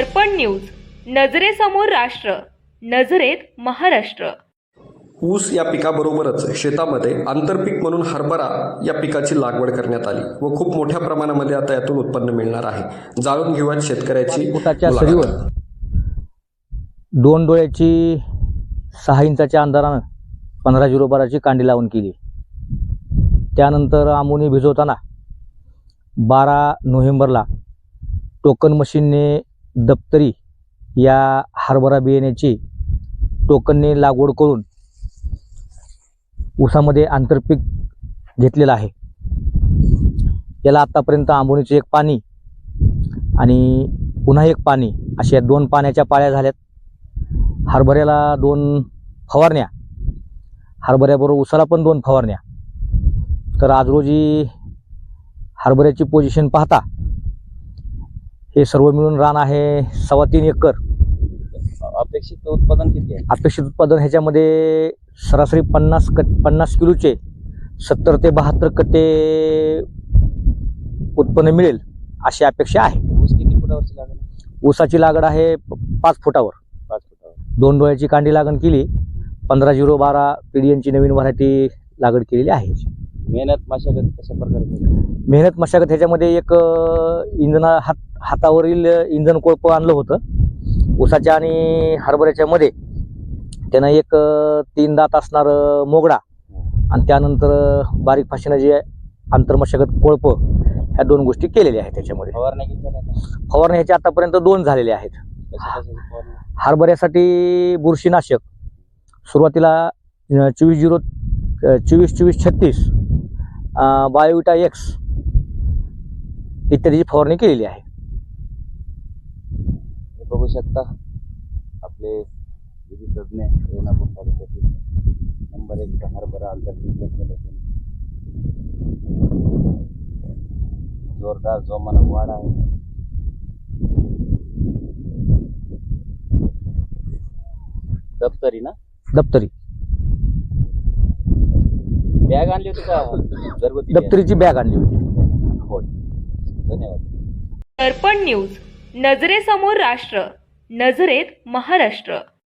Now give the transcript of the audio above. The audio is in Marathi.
दर्पण न्यूज नजरेसमोर राष्ट्र नजरेत महाराष्ट्र. ऊस या पिकाबरोबरच शेतामध्ये आंतरपीक म्हणून हरभरा या पिकाची लागवड करण्यात आली व खूप मोठ्या प्रमाणामध्ये आता यातून उत्पन्न मिळणार आहे. जाणून घेऊयात शेतकऱ्याची फुटाच्या मुलाखत. सरीवर दोन डोळ्याची सहा इंचाच्या अंतरानं पंधरा झिरो बाराची कांडी लावून केली. त्यानंतर आमोनी भिजवताना बारा नोव्हेंबरला टोकन मशीनने दप्तरी या हरभरा बियाण्याची टोकनने लागवड करून ऊसामध्ये आंतरपीक घेतलेलं आहे. याला आत्तापर्यंत आंबोणीचे एक पाणी आणि पुन्हा एक पाणी अशा या दोन पाण्याच्या पाळ्या झाल्यात. हरभऱ्याला दोन फवारण्या हरभऱ्याबरोबर उसाला पण दोन फवारण्या. तर आज रोजी हरभऱ्याची पोझिशन पाहता हे सर्व मिळून रान आहे सव्वा तीन एकर. अपेक्षित उत्पादन किती आहे? अपेक्षित उत्पादन ह्याच्यामध्ये सरासरी पन्नास कट पन्नास किलोचे सत्तर ते बहात्तर कट्टे उत्पन्न मिळेल अशी अपेक्षा आहे. ऊस किती फुटावरची लागण? ऊसाची लागवड आहे पाच फुटावर. पाच फुटावर. दोन डोळ्याची कांडी लागण केली पंधरा झिरो बारा पीडीएनची नवीन व्हरायटी लागवड केलेली आहे. मेहनत मशागत कशा प्रकारे? मेहनत मशागत ह्याच्यामध्ये एक इंधना हात हातावरील इंधन कोळपं आणलं होतं. ऊसाच्या आणि हरभऱ्याच्या मध्ये त्यानं एक तीन दात असणार मोगडा आणि त्यानंतर बारीक फाशीनं जे आंतरमशागत कोळपं ह्या दोन गोष्टी केलेल्या आहेत त्याच्यामध्ये. फवारण्या ह्याच्या आतापर्यंत दोन झालेल्या आहेत. हरभऱ्यासाठी बुरशीनाशक सुरुवातीला चोवीस झिरो चोवीस चोवीस छत्तीस बायोविटा एक्स इत्यादीची फवारणी केलेली आहे. बघू शकता. आपले विधी तज्ञ रेणापूर तालुक्यातील नंबर एक हरभरा आंतरपीक. जोरदार जोमानं वाढ आहे. दप्तरी ना? दप्तरी. बॅग आणली होती का? घरगुती? दप्तरीची बॅग आणली होती. होय. धन्यवाद. दर्पण न्यूज. नजरेसमोर राष्ट्र नजरेत महाराष्ट्र.